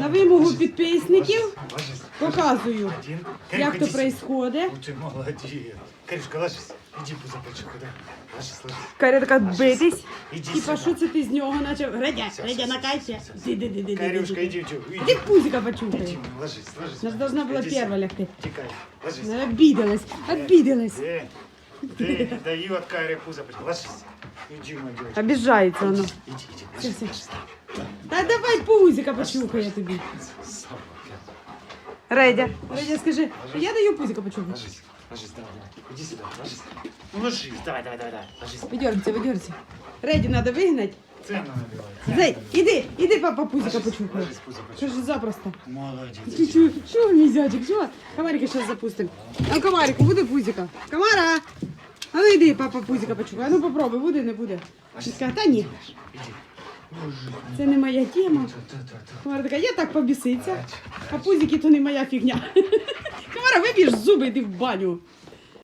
На вимогу підписників Ложись. показую, Один. як то Карюшка, иди відбувається. сюда. Ты молодец. Карюшка, ложись. Иди пузо почухай, да? Ложись, ложись. Каря така битись. Иди Типа, сюда. що це ти з нього почав? Радя, Всё, Радя, всё, накайся. всё, всё, всё. Ди, ди, ди, ди, ди, Карюшка, ди. иди, чё, Іди иди. пузика Иди, почухай. ложись, ложись. Вона ж должна була Иди перша сюда. лягти. Тикай, ложись. Вона обиделась, обиделась. Ты, ты, даю от Кари пузо почухай. Ложись. Иди, моя девочка. Обіжається воно. Иди, иди, Все, ложись. та давай пузика почухай я тобі. Собака. Радя, скажи, я даю пузика почухати. Ложись, ложись, давай, давай. Иди сюда, ложись. Ну, ложись, давай, давай, давай, давай. Ложись. Видерся, видерся. Раді треба вигнати. Цену набивай. Зай, іди, іди, папа пузика почухай. Ложись, пузо Що ж запросто. Молодец. Ти Чого, чого мізячик, чого? Комарика зараз запустимо. А комарику, буде пузика. Комара! А ну йди, папа пузика почухай. А ну попробуй, буде, не буде. Скаже, та ні, Иди. Це не моя тема. Комара така, я так побіситься. А пузики то не моя фігня. Комара, вибіж зуби, йди в баню.